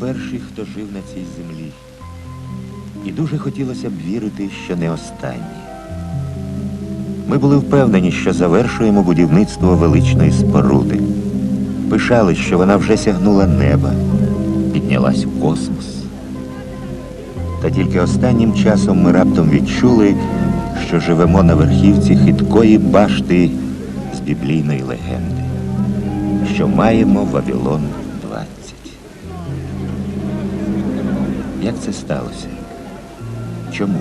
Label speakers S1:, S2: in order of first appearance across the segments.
S1: перший, хто жив на цій землі. І дуже хотілося б вірити, що не останній. Ми були впевнені, що завершуємо будівництво величної споруди. Пишали, що вона вже сягнула неба, піднялась у космос. Та тільки останнім часом ми раптом відчули, що живемо на верхівці хиткої башти з біблійної легенди, що маємо Вавилон Як це сталося? Чому?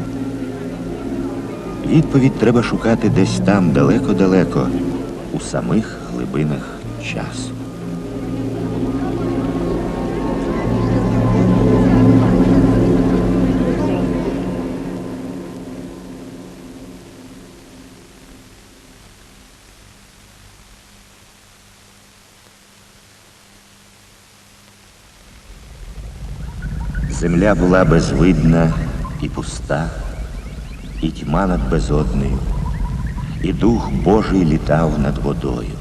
S1: Відповідь треба шукати десь там, далеко-далеко, у самих глибинах часу. Земля була безвидна і пуста, і тьма над безоднею, і дух Божий літав над водою.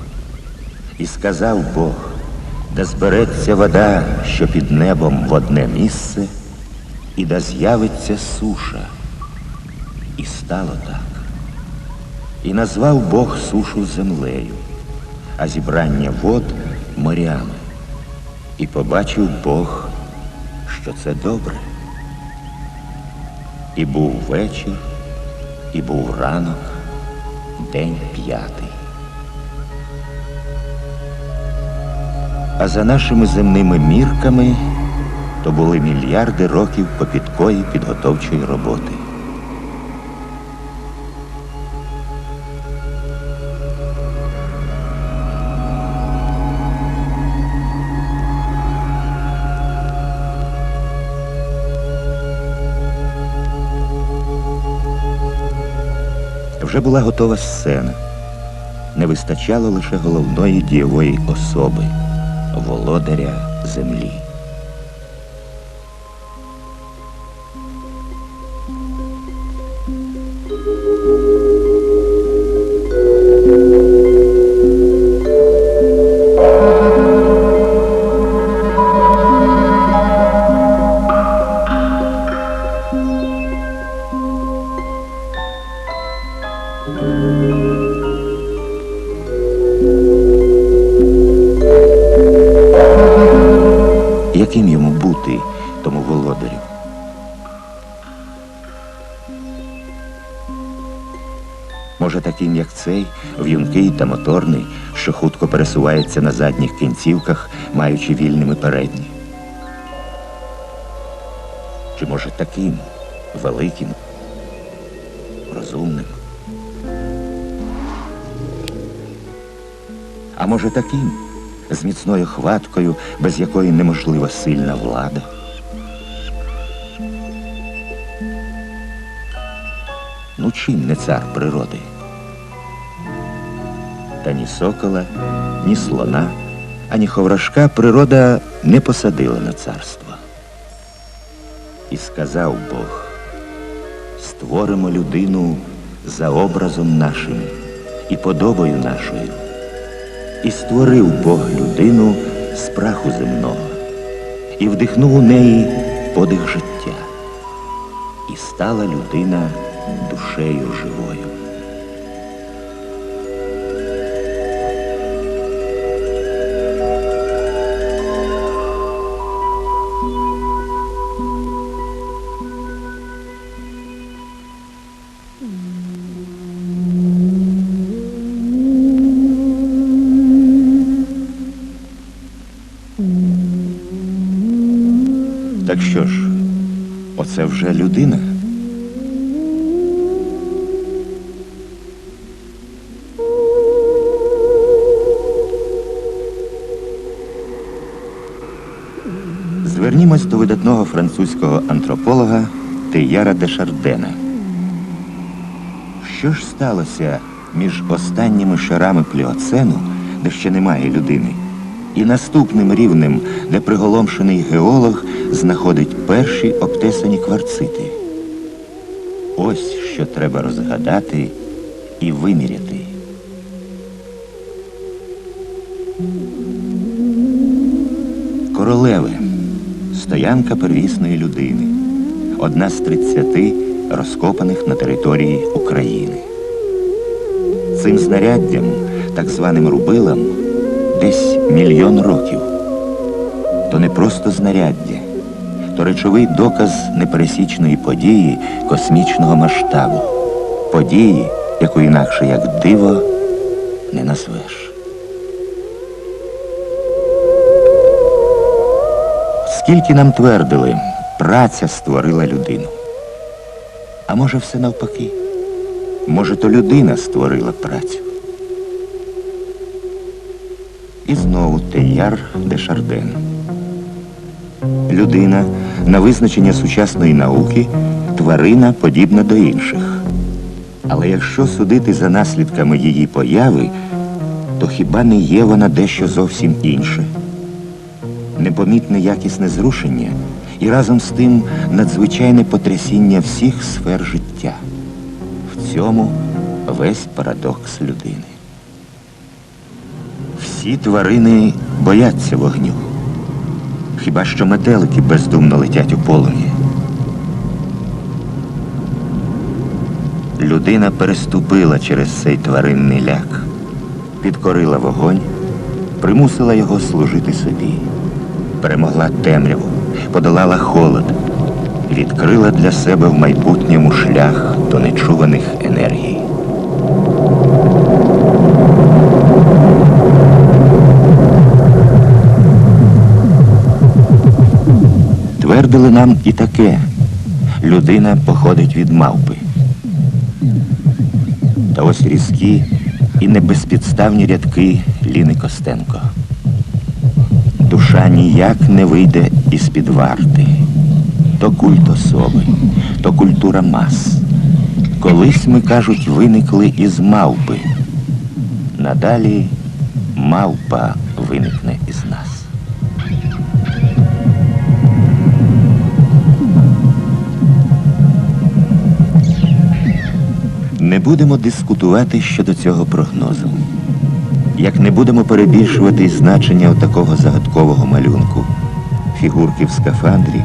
S1: І сказав Бог, да збереться вода, що під небом в одне місце, і да з'явиться суша. І стало так. І назвав Бог сушу землею, а зібрання вод морями. І побачив Бог, що це добре. І був вечір, і був ранок, день п'ятий. А за нашими земними мірками то були мільярди років попідкої підготовчої роботи. Вже була готова сцена. Не вистачало лише головної дієвої особи володаря землі. Пересувається на задніх кінцівках, маючи вільними передні? Чи може таким великим, розумним? А може таким, з міцною хваткою, без якої неможлива сильна влада? Ну чим не цар природи? Та ні сокола, ні слона, ані ховрашка природа не посадила на царство. І сказав Бог, створимо людину за образом нашим і подобою нашою. І створив Бог людину з праху земного, і вдихнув у неї подих життя, і стала людина душею живою. Оце вже людина? Звернімось до видатного французького антрополога Теяра де Шардена. Що ж сталося між останніми шарами пліоцену, де ще немає людини, і наступним рівнем, де приголомшений геолог знаходить перші обтесані кварцити? Ось що треба розгадати і виміряти. Королеве, ділянка первісної людини, одна з 30 розкопаних на території України. Цим знаряддям, так званим рубилам, десь мільйон років. То не просто знаряддя, то речовий доказ непересічної події космічного масштабу, події, яку інакше як диво не назвеш. Скільки нам твердили, праця створила людину. А може, все навпаки? Може, то людина створила працю. І знову Теяр де Шарден. Людина на визначення сучасної науки тварина подібна до інших. Але якщо судити за наслідками її появи, то хіба не є вона дещо зовсім інше? Непомітне якісне зрушення і разом з тим надзвичайне потрясіння всіх сфер життя. В цьому весь парадокс людини. Всі тварини бояться вогню. Хіба що метелики бездумно летять у полум'ї. Людина переступила через цей тваринний ляк, підкорила вогонь, примусила його служити собі, перемогла темряву, подолала холод, відкрила для себе в майбутньому шлях до нечуваних енергій. Твердили нам і таке. Людина походить від мавпи. Та ось різкі і небезпідставні рядки Ліни Костенко. Душа ніяк не вийде із-під варти. То культ особи, то культура мас. Колись ми, кажуть, виникли із мавпи. Надалі мавпа виникне Не будемо дискутувати щодо цього прогнозу. Як не будемо перебільшувати значення такого загадкового малюнку, фігурки в скафандрі,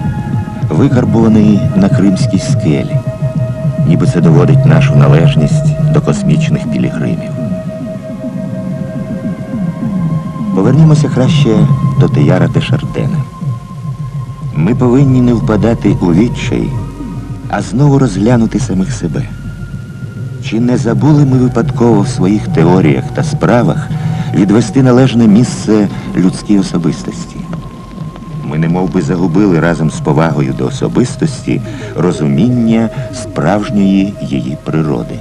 S1: викарбуваної на кримській скелі, ніби це доводить нашу належність до космічних пілігримів. Повернімося краще до Теяра де Шардена. Ми повинні не впадати у відчай, а знову розглянути самих себе. Чи не забули ми випадково в своїх теоріях та справах відвести належне місце людській особистості? Ми немов би загубили разом з повагою до особистості розуміння справжньої її природи.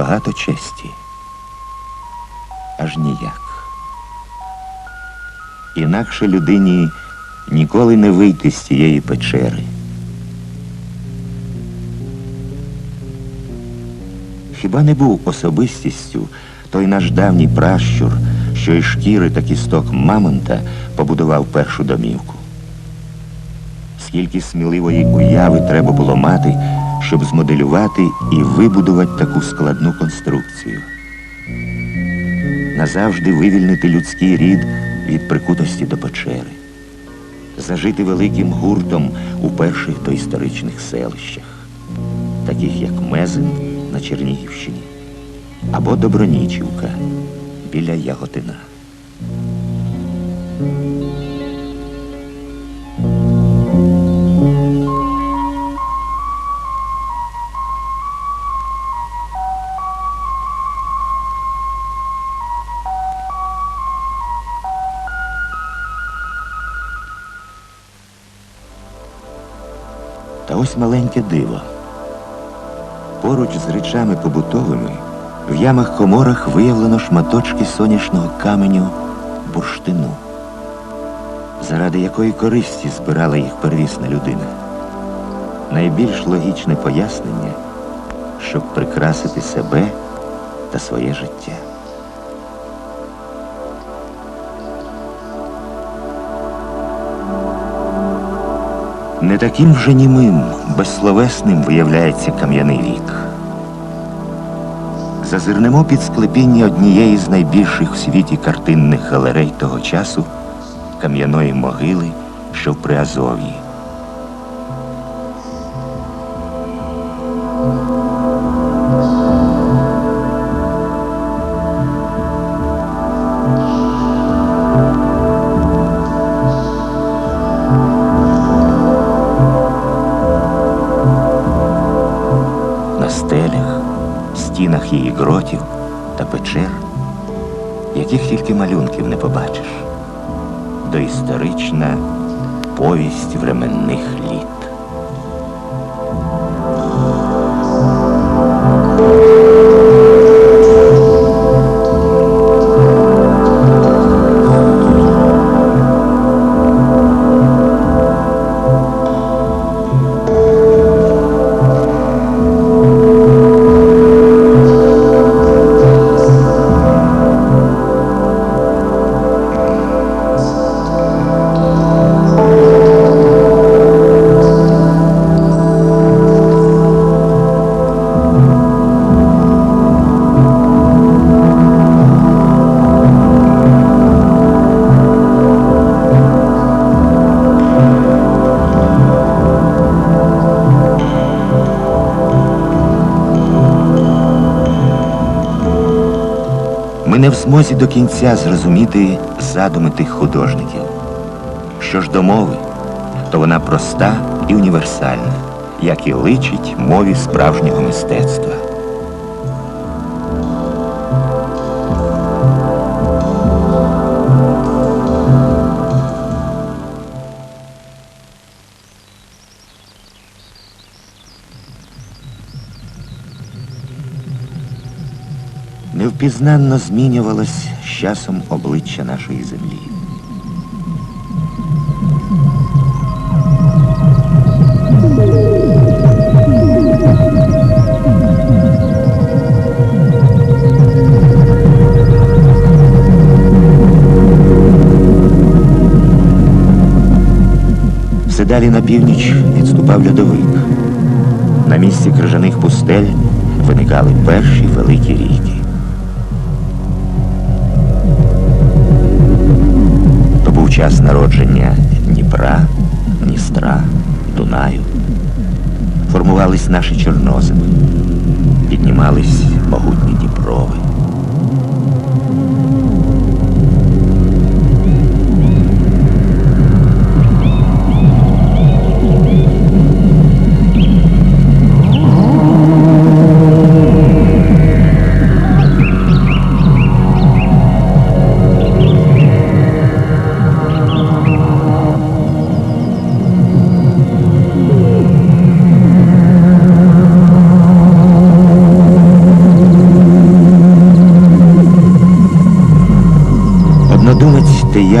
S1: Забагато честі? Аж ніяк. Інакше людині ніколи не вийти з цієї печери. Хіба не був особистістю той наш давній пращур, що із шкіри та кісток мамонта побудував першу домівку? Скільки сміливої уяви треба було мати, щоб змоделювати і вибудувати таку складну конструкцію. Назавжди вивільнити людський рід від прикутості до печери, зажити великим гуртом у перших доісторичних селищах, таких як Мезин на Чернігівщині або Добронічівка біля Яготина. Ось маленьке диво. Поруч з речами побутовими в ямах коморах виявлено шматочки сонячного каменю бурштину. Заради якої користі збирала їх первісна людина. Найбільш логічне пояснення, щоб прикрасити себе та своє життя. Не таким вже німим, безсловесним виявляється кам'яний вік. Зазирнемо під склепіння однієї з найбільших в світі картинних галерей того часу кам'яної могили, що в Приазов'ї. Її гротів та печер, яких тільки малюнків не побачиш. Доісторична повість временних літ. Не в змозі до кінця зрозуміти задуми тих художників. Що ж до мови, то вона проста і універсальна, як і личить мові справжнього мистецтва. Невпізнанно змінювалось з часом обличчя нашої землі. Все далі на північ відступав льодовик. На місці крижаних пустель виникали перші великі ріки. Час народження Дніпра, Дністра, Дунаю. Формувались наші чорноземи, піднімались могутні Дніпрови.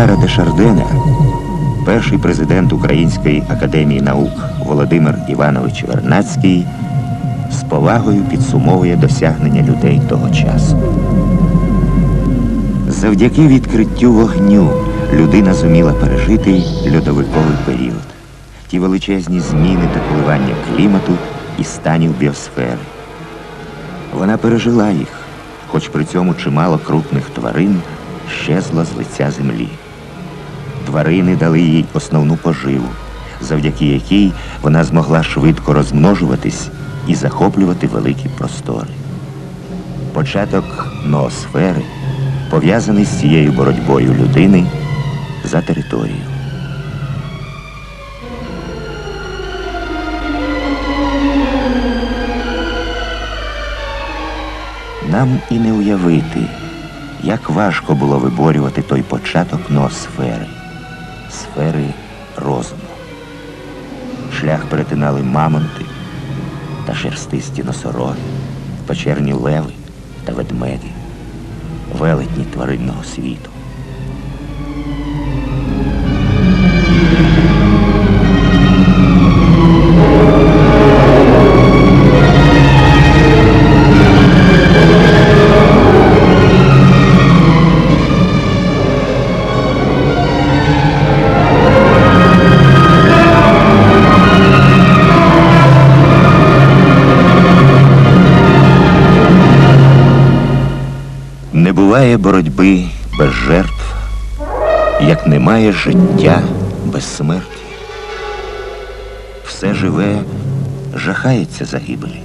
S1: Однодумець Теяра де Шардена, перший президент Української академії наук Володимир Іванович Вернацький, з повагою підсумовує досягнення людей того часу. Завдяки відкриттю вогню людина зуміла пережити льодовиковий період, ті величезні зміни та коливання клімату і станів біосфери. Вона пережила їх, хоч при цьому чимало крупних тварин щезло з лиця землі. Тварини дали їй основну поживу, завдяки якій вона змогла швидко розмножуватись і захоплювати великі простори. Початок ноосфери пов'язаний з цією боротьбою людини за територію. Нам і не уявити, як важко було виборювати той початок ноосфери, сфери розуму. Шлях перетинали мамонти та шерстисті носороги, печерні леви та ведмеді, велетні тваринного світу. Як життя без смерті. Все живе жахається загибелі,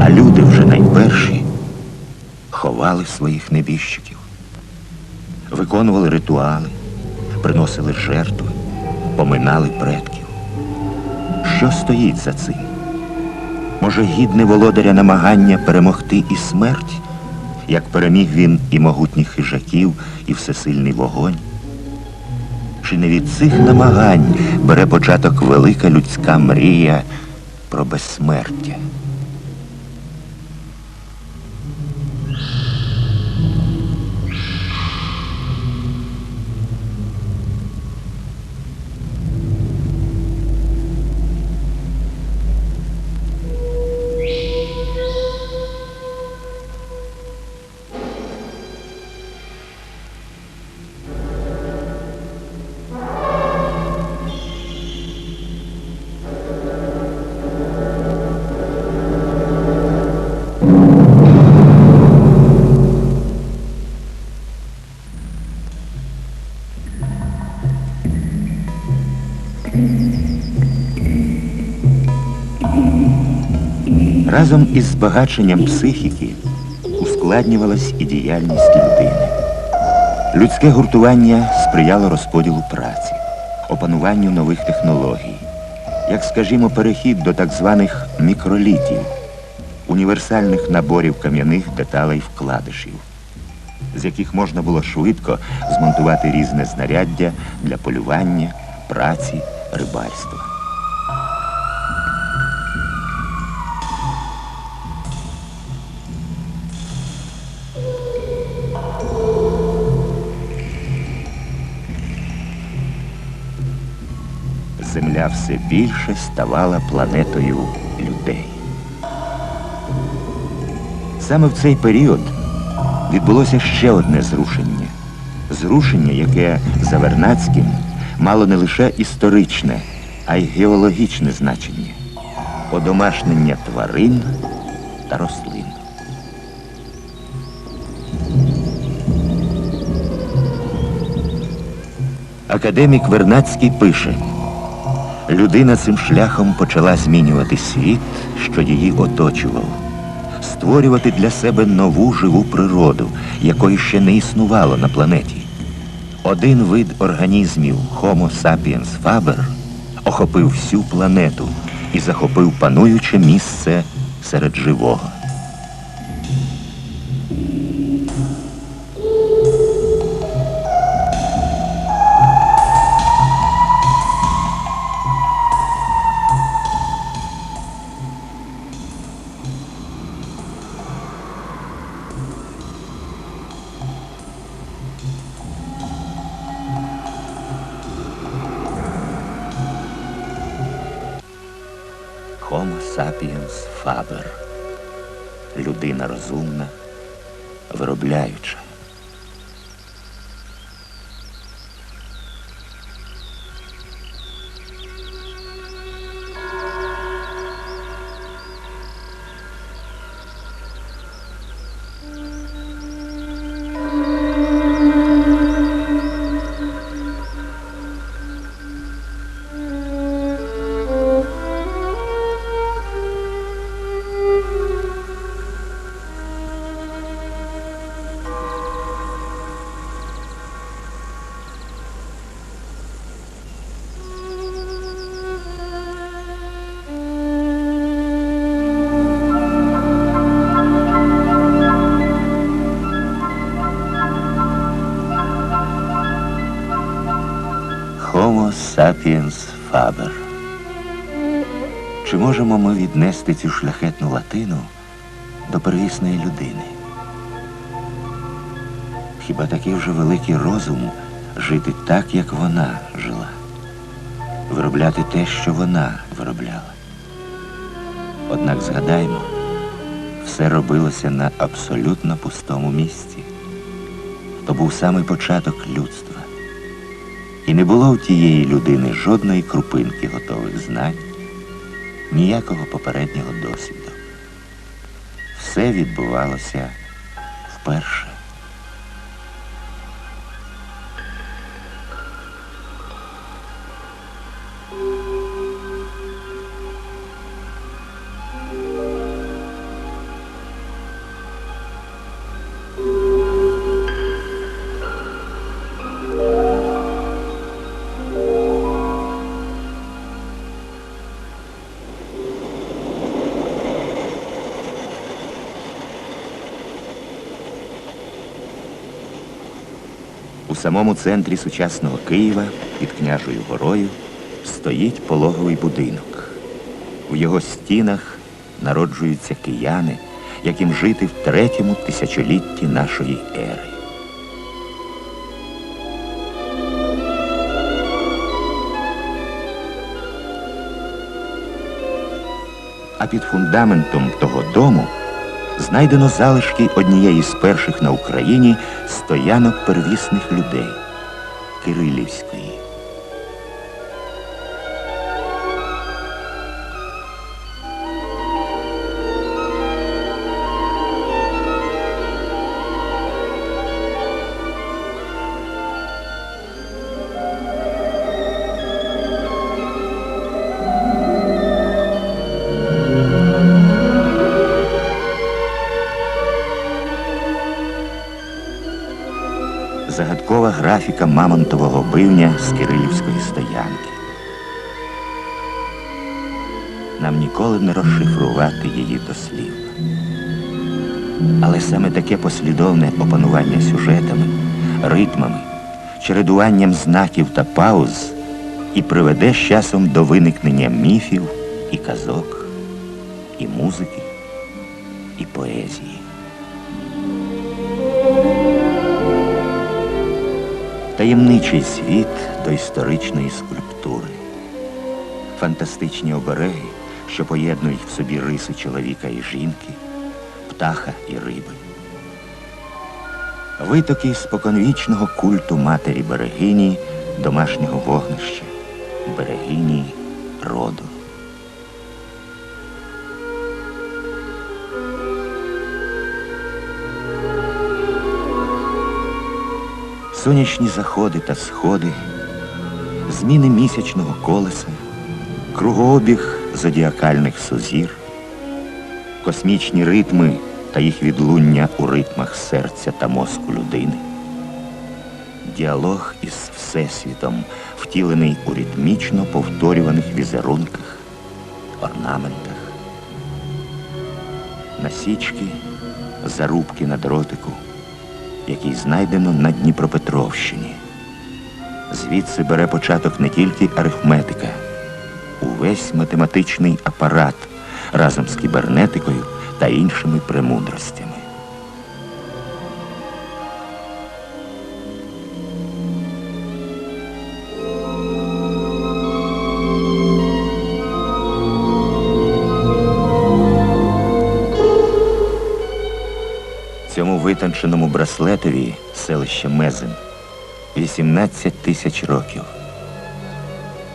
S1: а люди вже найперші ховали своїх небіжчиків, виконували ритуали, приносили жертви, поминали предків. Що стоїть за цим? Може, гідне володаря намагання перемогти і смерть, як переміг він і могутніх хижаків, і всесильний вогонь? Чи не від цих намагань бере початок велика людська мрія про безсмертя? Разом із збагаченням психіки ускладнювалась і діяльність людини. Людське гуртування сприяло розподілу праці, опануванню нових технологій, як, скажімо, перехід до так званих мікролітів, універсальних наборів кам'яних деталей вкладишів, з яких можна було швидко змонтувати різне знаряддя для полювання, праці, рибальства. Земля все більше ставала планетою людей. Саме в цей період відбулося ще одне зрушення. Зрушення, яке за Вернацьким мало не лише історичне, а й геологічне значення одомашнення тварин та рослин. Академік Вернацький пише, людина цим шляхом почала змінювати світ, що її оточував, створювати для себе нову живу природу, якої ще не існувало на планеті. Один вид організмів Homo sapiens faber охопив всю планету і захопив пануюче місце серед живого. Можемо ми віднести цю шляхетну латину до первісної людини? Хіба такий вже великий розум жити так, як вона жила, виробляти те, що вона виробляла? Однак згадаймо, все робилося на абсолютно пустому місці. То був самий початок людства. І не було у тієї людини жодної крупинки готових знань, ніякого попереднього досвіду. Все відбувалося вперше. У самому центрі сучасного Києва під княжою горою стоїть пологовий будинок. У його стінах народжуються кияни, яким жити в третьому тисячолітті нашої ери. А під фундаментом того дому знайдено залишки однієї з перших на Україні стоянок первісних людей Кирилівської. Графіка мамонтового бивня з Кирилівської стоянки. Нам ніколи не розшифрувати її дослівно. Але саме таке послідовне опанування сюжетами, ритмами, чередуванням знаків та пауз і приведе з часом до виникнення міфів і казок, і музики, і поезії. Таємничий світ до історичної скульптури, фантастичні обереги, що поєднують в собі риси чоловіка і жінки, птаха і риби. Витоки споконвічного культу матері берегині, домашнього вогнища, берегині роду. Сонячні заходи та сходи, зміни місячного колеса, кругообіг зодіакальних сузір, космічні ритми та їх відлуння у ритмах серця та мозку людини, діалог із Всесвітом, втілений у ритмічно повторюваних візерунках, орнаментах, насічки, зарубки на дротику який знайдено на Дніпропетровщині. Звідси бере початок не тільки арифметика, увесь математичний апарат разом з кібернетикою та іншими премудростями. Цьому браслетові селище Мезин 18 тисяч років.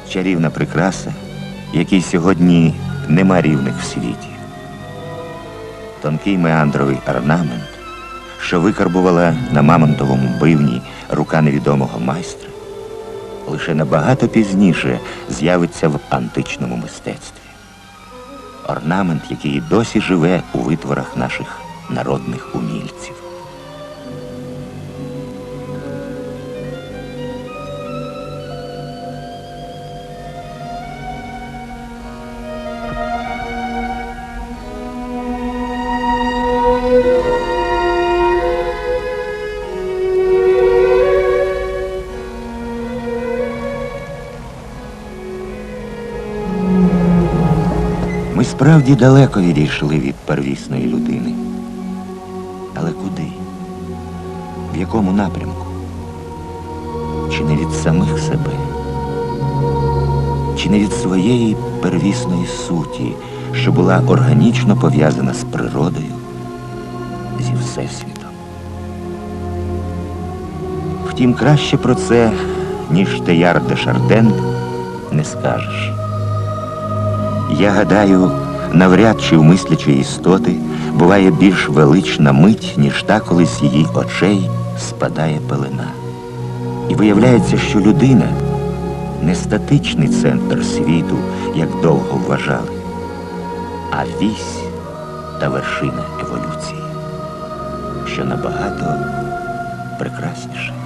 S1: Чарівна прикраса, якій сьогодні нема рівних в світі. Тонкий меандровий орнамент, що викарбувала на мамонтовому бивні рука невідомого майстра, лише набагато пізніше з'явиться в античному мистецтві. Орнамент, який досі живе у витворах наших народних умільців. Справді далеко відійшли від первісної людини. Але куди? В якому напрямку? Чи не від самих себе? Чи не від своєї первісної суті, що була органічно пов'язана з природою, зі Всесвітом? Втім, краще про це, ніж Теяр де Шарден, не скажеш. Я гадаю, навряд чи в мислячої істоти буває більш велична мить, ніж та, коли з її очей спадає пелена. І виявляється, що людина не статичний центр світу, як довго вважали, а вісь та вершина еволюції, що набагато прекрасніше.